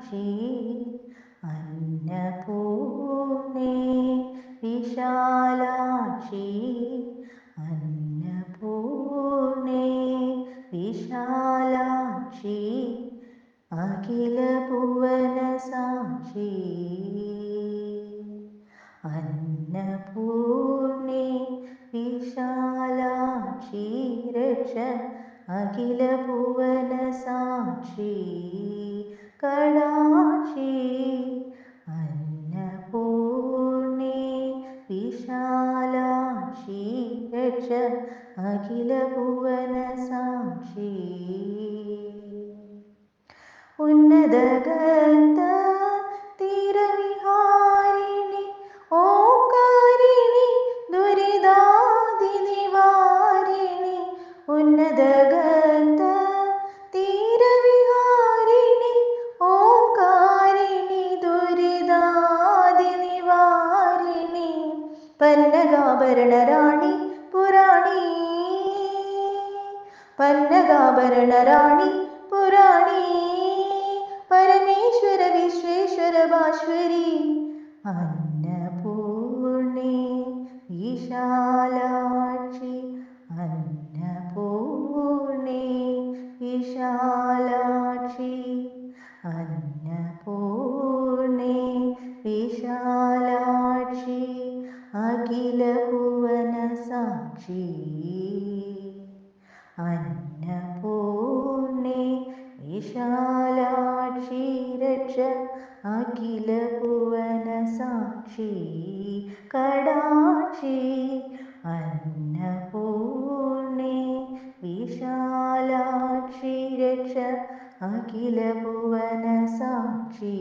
क्षी अन्नपूणे विशालाक्षी अन्नपूर्णे विशालाक्षी अखिलभुवनसाक्षी अन्नपूर्णे विशालाक्षी रक्ष अखिलभुवनसाक्षी കടാക്ഷി അന്നപൂർണേ വിശാലാക്ഷി രക്ഷ അഖില ഭുവന സാക്ഷി. ഉന്നതകൾ पन्नगाभरणराणि पुराणी पन्नगाभरणराणि पुराणी परमेश्वर विश्वेश्वर भाश्वरी अन्नपूर्णे विशालाक्षि അഖില ഭുവന സാക്ഷി അന്നപൂർണേ വിശാലാക്ഷി അഖില ഭുവന സാക്ഷി കടാക്ഷി. അന്നപൂർണേ വിശാലാക്ഷി രക്ഷ അഖില ഭുവന സാക്ഷി